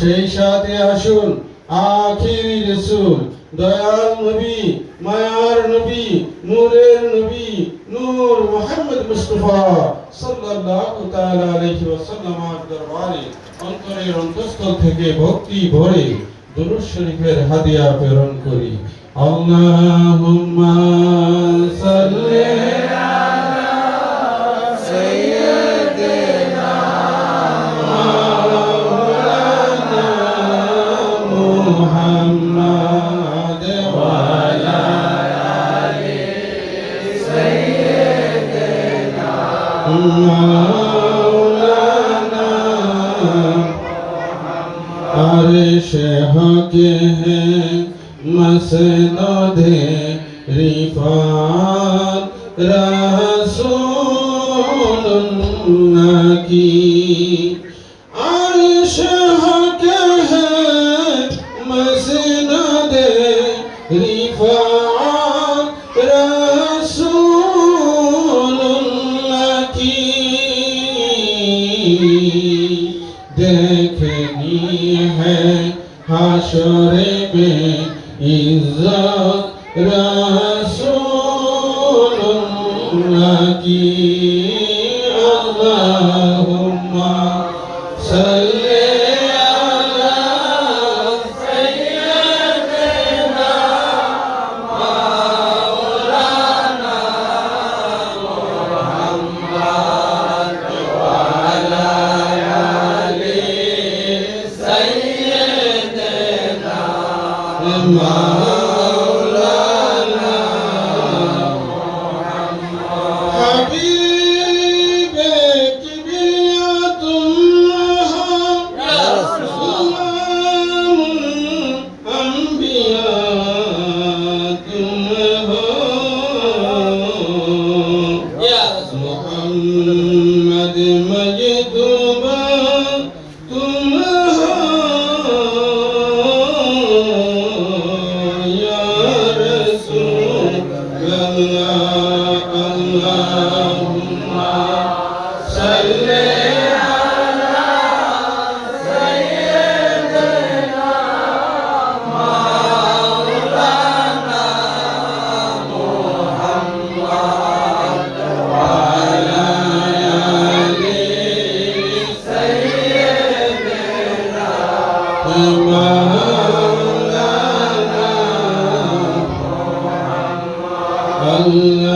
সেই সাথে আসুন, আখির রসুল, দয়াল নবী, মায়ার নবী, নূরের নবী, নূর মোহাম্মদ মুস্তফা সাল্লাল্লাহু তাআলা আলাইহি ওয়াসাল্লামের দরবারে, অন্তরের অন্তস্থল থেকে ভক্তি ভরে দুরূদ শরীফের হাদিয়া প্রেরণ করি। আল্লাহুম্মা সাল্লি থাকি। আর সে اللهم صل الله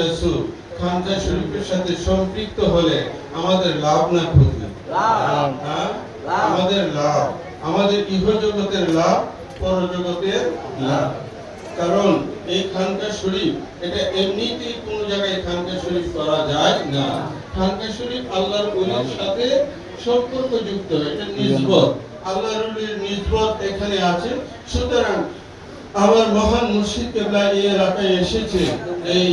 রাসূল খানকা শরীফের সাথে সম্পৃক্ত হলে আমাদের লাভ না ক্ষতি। হ্যাঁ? আমাদের লাভ। আমাদের ইহজগতের লাভ পরজগতের লাভ। কারণ এই খানকা শরীফ এটা এমনিতেই কোনো জায়গায় খানকা শরীফ করা যায় না। খানকা শরীফ আল্লাহর ওলির সাথে সম্পর্কযুক্ত এটা নিজবত আল্লাহর ওলির নিজবত এখানে আছে। সুতরাং আমার মহান মুর্শিদ কেবলা এই এলাকায় এসেছে এই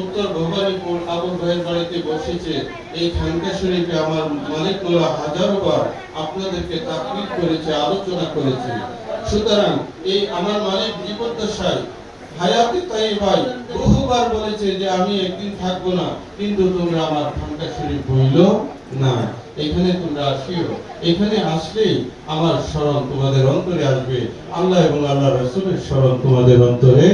উত্তর ভবানীপুর আবুল ভাইয়ের বাড়িতে বসেছে, এই খানকা শরীফে আমার মালিক মোল্লা হাজারো বার আপনাদেরকে তাকলিফ করেছে, আলোচনা করেছে। সুতরাং এই আমার মালিক জীবদ্দশায় হায়াতে তাই ভাই বহুবার বলেছে যে আমি একদিন থাকব না, কিন্তু তোমরা আমার খানকা শরীফ বইল না। এখানে তোমরা আসিও। এখানে আসলেই আমার স্মরণ তোমাদের অন্তরে আসবে। আল্লাহ এবং আল্লাহ রসুলের স্মরণ তোমাদের অন্তরে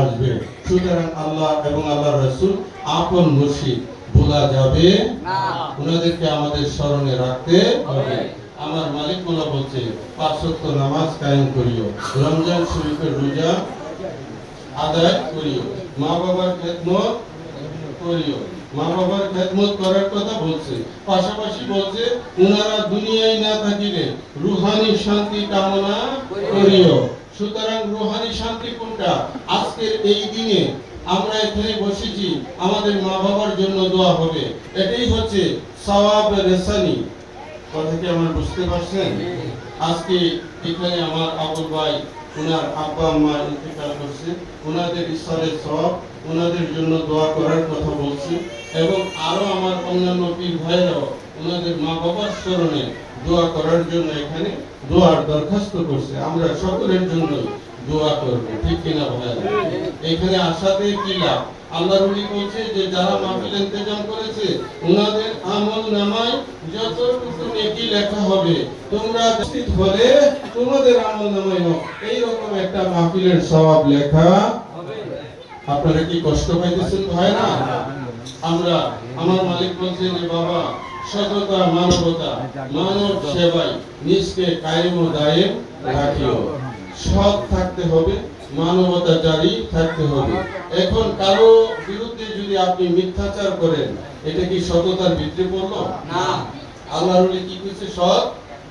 আসবে। সুতরাং আল্লাহ এবং আল্লাহ রসুল আপন মুর্শিদ ভোলা যাবে। ওনাদেরকে আমাদের স্মরণে রাখতে হবে। আমার মালিক মোলা বলছে পাঁচ ওয়াক্ত নামাজ কায়েম করিও রমজান শরীফের রোজা আদায় করিও মা বাবার খেদমত করিও। আজকের এই দিনে আমরা এখানে বসেছি, আমাদের মা বাবার জন্য দোয়া হবে। এটাই হচ্ছে কথা কি আমার বুঝতে পারছেন? আজকে এখানে আমার আবুল ভাই ওনার আব্বা আম্মা ইন্তেকাল করছে। ওনাদের ঈশ্বরের সব ওনাদের জন্য দোয়া করার কথা বলছি। এবং আরও আমার অন্যান্য পীর ভাইরাও ওনাদের মা বাবার স্মরণে দোয়া করার জন্য এখানে দোয়ার দরখাস্ত করছে। আমরা সকলের জন্য দোয়া করব, ঠিক কিনা ভাইয়া এখানে আসাতে কি লাভ? আল্লাহ রুলি বলছে যে, যারা মাহফিল ইন্তজাম করেছে, ওনাদের আমল নামায় যতটুকু নেকি লেখা হবে, তোমরা উপস্থিত হলে তোমাদের আমল নামায় এই রকম একটা মাহফিলের সওয়াব লেখা আপনারা কি কষ্ট পাইতেছেন ভাই না আমরা আমার মালিক বলছেন বাবা সততা মানবতা মানব সেবায় নিজকে কায়েম ও দায়েম রাখিও সৎ থাকতে হবে মানবতা জারি থাকতে হবে এখন কারও বিরুদ্ধে যদি আপনি মিথ্যাচার করেন এটা কি সততার ভিতরে পড়ল না আল্লাহর ওলি কি কইছে সৎ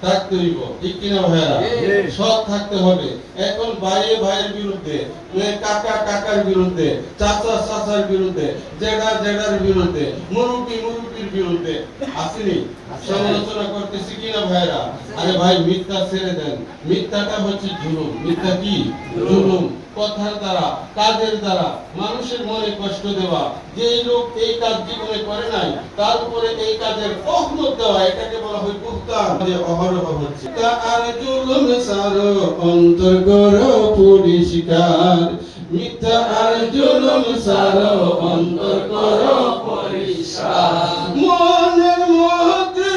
থাকতে হইব ঠিক কিনা ভাইয়া ঠিক। সৎ থাকতে হবে এখন ভাইয়ে ভাইয়ের বিরুদ্ধে কাকা কাকার বিরুদ্ধে চাচা চাচার বিরুদ্ধে জেডা জেডার বিরুদ্ধে মুরুবি মুরুবির বিরুদ্ধে। আসেনি? সমালোচনা করতেছি কিনা ভাইরা? আরে ভাই মিথ্যা ছেড়ে দেন। মিথ্যাটা হচ্ছে জুলুম। মিথ্যা কি? জুলুম। কথার দ্বারা কাজের দ্বারা মানুষের মনে কষ্ট দেওয়া। যে লোক এই কাজ জীবনে করে নাই তার উপরে এই কাজের অহমত দেওয়া এটাকে বলা হয় বুহতান। যে অহরহ হচ্ছে। তা আর জুলুম সারো অন্তর করো পরিষ্কার মিথ্যা আর জুলুম সারো অন্তর করো পরিষ্কার। মনের মধ্যে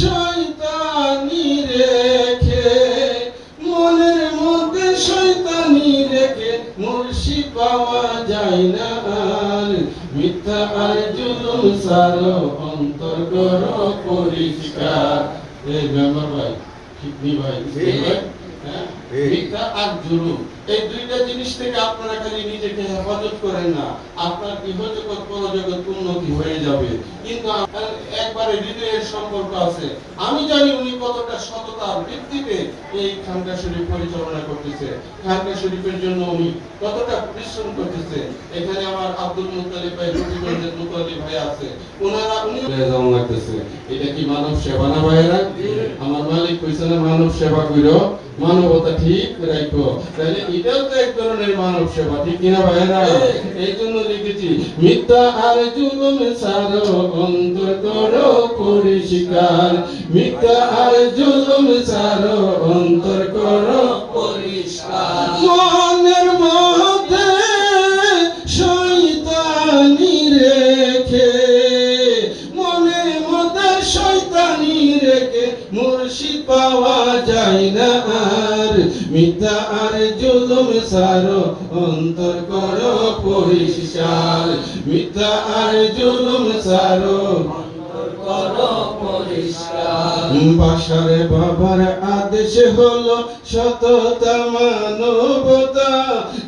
শয়তানি রেখে মনের মধ্যে শয়তানি রেখে মুর্শিদ পাওয়া যায় না আর। মিথ্যা আর জুলুম সারো অন্তর করো পরিষ্কার। এই মেম্বার ভাই ঠিক নি ভাই হ্যাঁ? মিথ্যা আর জুলুম এই দুইটা জিনিস থেকে আপনারা খালি নিজেকে হেফাজত করেন না আপনার ইহজগৎ পরজগৎ উন্নতি হয়ে যাবে। কিন্তু আপনার একবারে হৃদয়ের সম্পর্ক আছে। আমি জানি উনি কতটা সততার ভিত্তিতে এই খানকা শরীফ পরিচালনা করতেছে। খানকা শরীফের জন্য উনি কতটা পরিশ্রম করতেছে। এখানে আমার আব্দুল মুতালিব ভাই রবিগঞ্জের মুতালিব ভাই আছে। ওনারা উনি যেমন লাগতেছে। এটা কি মানব সেবা না ভাইরা আমার মালিক কইছে না মানব সেবা কইরো। মানবতা ঠিক রাখব তাহলে এটাও তো এক ধরনের মানব সেবা ঠিক কিনা ভাইরা এই জন্য লিখেছি মিথ্যা আর জুলুম সারো অন্তর করো পরিষ্কার। মিথ্যা আর জুলুম সারো অন্তর করো পরিষ্কার। মিথ্যা আর জুলুম সারো অন্তর করো পরিষ্কার। মিথ্যা আর জুলুম সারো বাসারে বাবার আদেশ হলো সততা, মানবতা।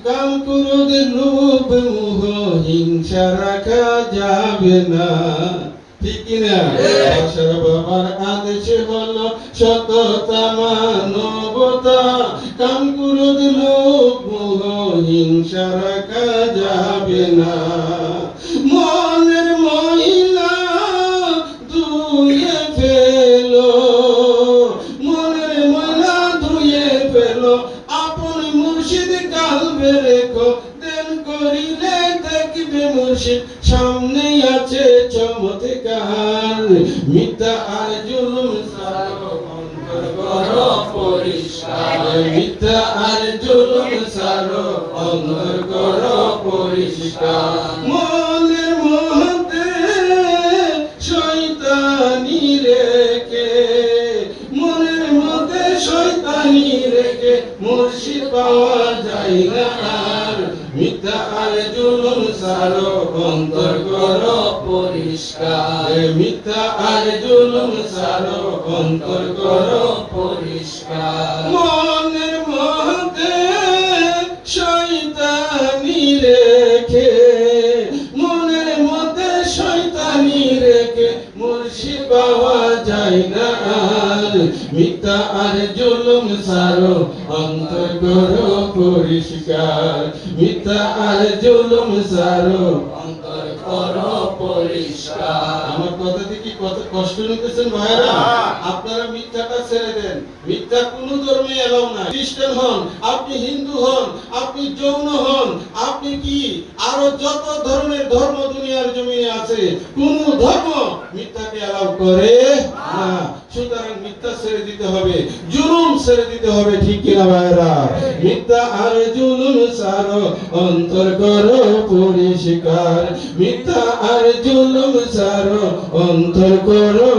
কাম ক্রোধ, লোভ, মোহ, হিংসা রাখা যাবে না। ঠিক কিনা? বাসার বাবার আদেশ হলো সততা, মানবতা। কাম ক্রোধ লোভ মোহ হিংসা রাখা যাবে না। মিথ্যা আর জুলুম সারো অন্তর করো পরিষ্কার। মনের মধ্যে শয়তানি রেখে, মনের মধ্যে শয়তানি রেখে মুর্শিদ পাওয়া যায় না আর। মিথ্যা আর জুলুম সারো অন্তর করো পরিষ্কার। মিথ্যা আর জুলুম সারো অন্তর করো পরিষ্কার। মনের মধ্যে শয়তানি রেখে মনের মধ্যে শয়তানি রেখে মুর্শিদ পাওয়া যায় না আর। মিথ্যা আর জুলুম সারো অন্তর করো পরিষ্কার। মিথ্যা আর জুলুম সারো অন্তর করো পরিষ্কার। আমার কথা কষ্ট নিতেছেন ভাইরা না। আপনারা মিথ্যাটা ছেড়ে দেন মিথ্যা কোন ধর্মে এলাও না খ্রিস্টান হন, আপনি হিন্দু হন, আপনি যৌন হন, আপনি কি আরও যত ধরনের ধর্ম দুনিয়ার জমিনে আছে, কোন ধর্ম মিথ্যাকে এলাও করে না। সুতরাং মিথ্যা ছেড়ে দিতে হবে, জুলুম ছেড়ে দিতে হবে, ঠিক কিনা ভাইরা মিথ্যা আর জুলুম সারো অন্তর করো পরিষ্কার। মিথ্যা আর জুলুম সারো অন্তর করো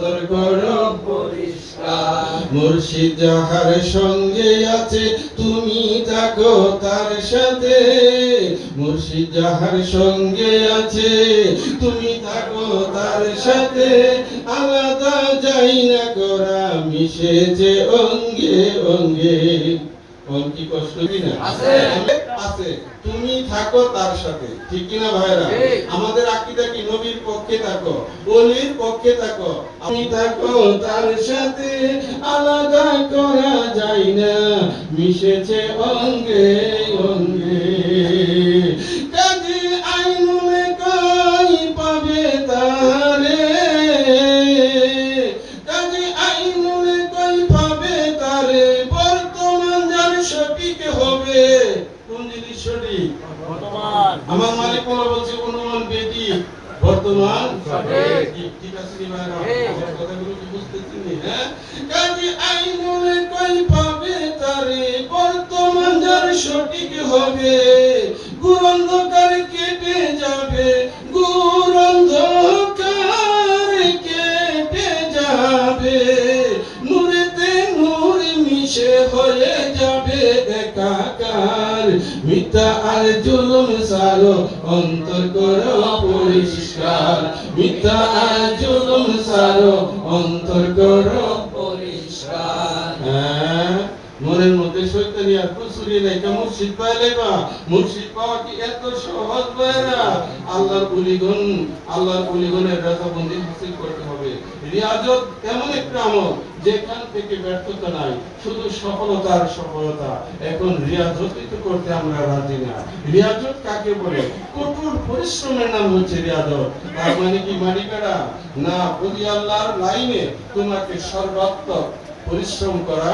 অন্তর করো মুর্শিদ যাহার সঙ্গে আছে, তুমি থাকো তার সাথে। মুর্শিদ যাহার সঙ্গে আছে, তুমি থাকো তার সাথে। আলাদা যাই না করা, মিশেছে অঙ্গে অঙ্গে। কি কষ্ট আছে। আছে। তুমি থাকো তার সাথে। ঠিক কিনা ভাইরা আমাদের আকীদা কি? নবীর পক্ষে থাকো অলির পক্ষে থাকো। আমি থাকো তার সাথে আলাদা করা যায় না। মিশেছে অঙ্গে অঙ্গে। সঠিক হবে, গুরন্ধকার কেটে যাবে, গুরন্ধকার কেটে যাবে। নূরেতে নূর মিশে হয়ে যাবে একাকার। মিথ্যা আর জুলুম সারো অন্তর করো পরিষ্কার। মিথ্যা আর জুলুম সারো অন্তর করো পরিষ্কার হ্যাঁ, শৈতানি আর কুসুরি নাই মুর্শিদ পাইলে বা মুর্শিদ পাওয়া কি এত সহজ বাইরা আল্লাহর উলিগণ আল্লাহর উলিগণের রেখাবন্দি হাসিল করতে হবে। রিয়াজত এমন একটা আমল, যেখান থেকে ব্যর্থতা নাই, শুধু সফলতা আর সফলতা। এখন রিয়াজত তো করতে আমরা রাজি না। রিয়াজত কাকে বলে? কঠোর পরিশ্রমের নাম হচ্ছে রিয়াজত। তার মানে কি মানিকারা না, বলি আল্লাহর লাইনে তোমাকে সর্বাত্মক পরিশ্রম করা